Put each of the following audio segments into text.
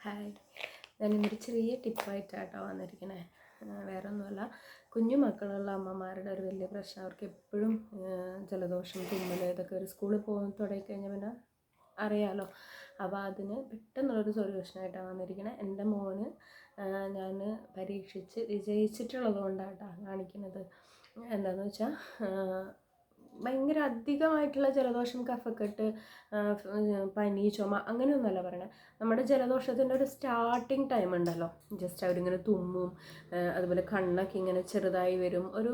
Hi. ഞാനിന്നൊരു ചെറിയ ടിപ്പായിട്ടാട്ടോ വന്നിരിക്കണേ. വേറെ ഒന്നുമല്ല കുഞ്ഞു മക്കളുള്ള അമ്മമാരുടെ ഒരു വലിയ പ്രശ്നം. അവർക്ക് എപ്പോഴും ജലദോഷം തുമ്മൽ ഇതൊക്കെ ഒരു സ്കൂളിൽ പോകാൻ തുടങ്ങി കഴിഞ്ഞാൽ പിന്നെ അറിയാലോ. അപ്പോൾ അതിന് പെട്ടെന്നുള്ളൊരു സൊല്യൂഷനായിട്ടാണ് വന്നിരിക്കുന്നത് എന്റെ മോന് ഞാൻ പരീക്ഷിച്ച് വിജയിച്ചിട്ടുള്ളത് കൊണ്ടാട്ടാണ് കാണിക്കുന്നത് എന്താണെന്ന് വെച്ചാൽ ഭയങ്കര അധികമായിട്ടുള്ള ജലദോഷം കഫക്കെട്ട് പനി ചുമ അങ്ങനെയൊന്നുമല്ല പറയണത് നമ്മുടെ ജലദോഷത്തിന്റെ ഒരു സ്റ്റാർട്ടിങ് ടൈം ഉണ്ടല്ലോ. ജസ്റ്റ് അവരിങ്ങനെ തുമ്മും അതുപോലെ കണ്ണൊക്കെ ഇങ്ങനെ ചെറുതായി വരും. ഒരു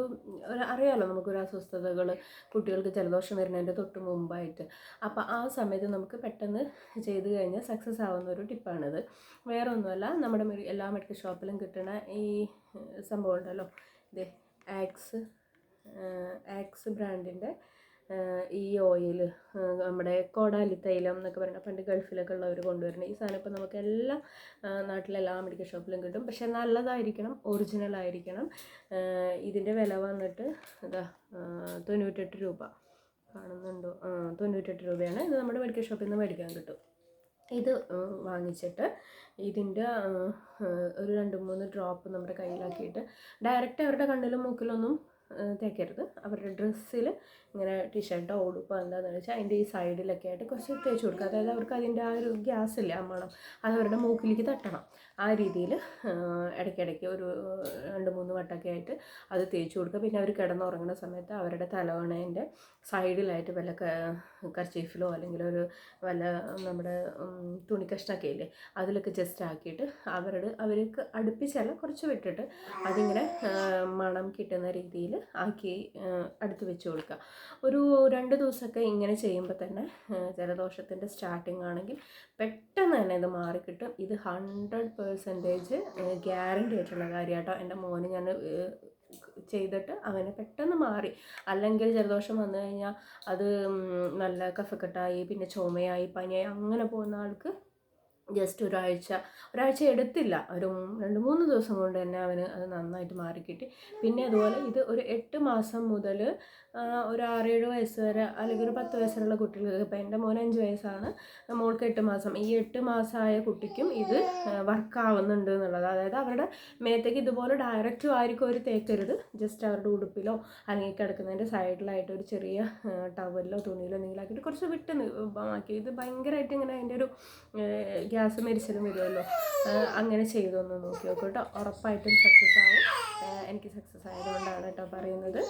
അറിയാമല്ലോ നമുക്കൊരു അസ്വസ്ഥതകൾ കുട്ടികൾക്ക് ജലദോഷം വരുന്നതിന്റെ തൊട്ട് മുമ്പായിട്ട്. അപ്പോൾ ആ സമയത്ത് നമുക്ക് പെട്ടെന്ന് ചെയ്ത് കഴിഞ്ഞാൽ സക്സസ് ആവുന്ന ഒരു ടിപ്പാണിത് വേറെ ഒന്നുമല്ല നമ്മുടെ എല്ലാ മെഡിക്കൽ ഷോപ്പിലും കിട്ടുന്ന ഈ സംഭവം ഉണ്ടല്ലോ. ഇത് ആക്സ് ആക്സ് ബ്രാൻഡിന്റെ ഈ ഓയിൽ നമ്മുടെ കോടാലി തൈലം എന്നൊക്കെ പറയുന്നത് പണ്ട് ഗൾഫിലൊക്കെ ഉള്ളവർ കൊണ്ടുവരുന്നത് ഈ സാധനം ഇപ്പോൾ നമുക്ക് എല്ലാ നാട്ടിലെല്ലാ മെഡിക്കൽ ഷോപ്പിലും കിട്ടും. പക്ഷേ നല്ലതായിരിക്കണം ഒറിജിനൽ ആയിരിക്കണം ഇതിന്റെ വില വന്നിട്ട് ഇതാ തൊണ്ണൂറ്റെട്ട് രൂപ കാണുന്നുണ്ടോ? തൊണ്ണൂറ്റെട്ട് രൂപയാണ്. ഇത് നമ്മുടെ മെഡിക്കൽ ഷോപ്പിൽ നിന്ന് മേടിക്കാൻ കിട്ടും. ഇത് വാങ്ങിച്ചിട്ട് ഇതിന്റെ ഒരു രണ്ട് മൂന്ന് ഡ്രോപ്പ് നമ്മുടെ കയ്യിലാക്കിയിട്ട് ഡയറക്റ്റ് അവരുടെ കണ്ണിലും മൂക്കിലൊന്നും തേക്കരുത്. അവരുടെ ഡ്രസ്സിൽ ഇങ്ങനെ ടീഷർട്ടോ ഉടുപ്പോ എന്താണെന്ന് വെച്ചാൽ അതിന്റെ ഈ സൈഡിലൊക്കെ ആയിട്ട് കുറച്ച് തേച്ച് കൊടുക്കുക. അതായത് അവർക്ക് അതിന്റെ ആ ഒരു ഗ്യാസ് ഇല്ല മണം അത് അവരുടെ മൂക്കിലേക്ക് തട്ടണം. ആ രീതിയിൽ ഇടയ്ക്കിടയ്ക്ക് ഒരു രണ്ട് മൂന്ന് വട്ടമൊക്കെ ആയിട്ട് അത് തേച്ച് കൊടുക്കുക. പിന്നെ അവർ കിടന്നുറങ്ങുന്ന സമയത്ത് അവരുടെ തലവണേന്റെ സൈഡിലായിട്ട് വല്ല കർച്ചീഫിലോ അല്ലെങ്കിൽ ഒരു വല്ല നമ്മുടെ തുണി കഷ്ണമൊക്കെ ഇല്ലേ അതിലൊക്കെ ജസ്റ്റ് ആക്കിയിട്ട് അവരുടെ അവർക്ക് അടുപ്പിച്ചല്ല കുറച്ച് വിട്ടിട്ട് അതിങ്ങനെ മണം കിട്ടുന്ന രീതിയിൽ ആക്കി അടുത്ത് വെച്ച് കൊടുക്കുക ഒരു രണ്ട് ദിവസമൊക്കെ ഇങ്ങനെ ചെയ്യുമ്പോൾ തന്നെ ജലദോഷത്തിന്റെ സ്റ്റാർട്ടിംഗ് ആണെങ്കിൽ പെട്ടെന്ന് തന്നെ ഇത് മാറിക്കിട്ടും. ഇത് ഹൺഡ്രഡ് പേഴ്സന്റേജ് ഗ്യാരണ്ടി ആയിട്ടുള്ള കാര്യമായിട്ടോ എന്റെ മോന് ഞാൻ ചെയ്തിട്ട് അവന് പെട്ടെന്ന് മാറി. അല്ലെങ്കിൽ ജലദോഷം വന്നു കഴിഞ്ഞാൽ അത് നല്ല കഫക്കെട്ടായി പിന്നെ ചുമയായി പനിയായി അങ്ങനെ പോകുന്ന ആൾക്ക് ജസ്റ്റ് ഒരാഴ്ച ഒരാഴ്ച എടുത്തില്ല. ഒരു രണ്ട് മൂന്ന് ദിവസം കൊണ്ട് തന്നെ അവന് അത് നന്നായിട്ട് മാറിക്കിട്ടി. പിന്നെ അതുപോലെ ഇത് ഒരു എട്ട് മാസം മുതൽ ഒരു ആറേഴ് വയസ്സ് വരെ അല്ലെങ്കിൽ ഒരു പത്ത് വയസ്സുള്ള കുട്ടികൾക്ക് ഇപ്പം എന്റെ മോൻ അഞ്ച് വയസ്സാണ്. മോൾക്ക് എട്ട് മാസം. ഈ എട്ട് മാസമായ കുട്ടിക്കും ഇത് വർക്കാവുന്നുണ്ട് എന്നുള്ളത്. അതായത് അവരുടെ മേത്തേക്ക് ഇതുപോലെ ഡയറക്റ്റ് ആയിരിക്കും അവർ തേക്കരുത്. ജസ്റ്റ് അവരുടെ ഉടുപ്പിലോ അല്ലെങ്കിൽ കിടക്കുന്നതിന്റെ സൈഡിലായിട്ട് ഒരു ചെറിയ ടവലിലോ തുണിയിലോ എന്തെങ്കിലും കുറച്ച് വിട്ട് ആക്കി. ഇത് ഭയങ്കരമായിട്ട് ഇങ്ങനെ അതിന്റെ ഒരു ഗ്യാസ് മെരിച്ചലും വരുമല്ലോ. അങ്ങനെ ചെയ്തൊന്ന് നോക്കി നോക്കൂ കേട്ടോ. ഉറപ്പായിട്ടും സക്സസ് ആവും. എനിക്ക് സക്സസ് ആയതുകൊണ്ടാണ് കേട്ടോ പറയുന്നത്.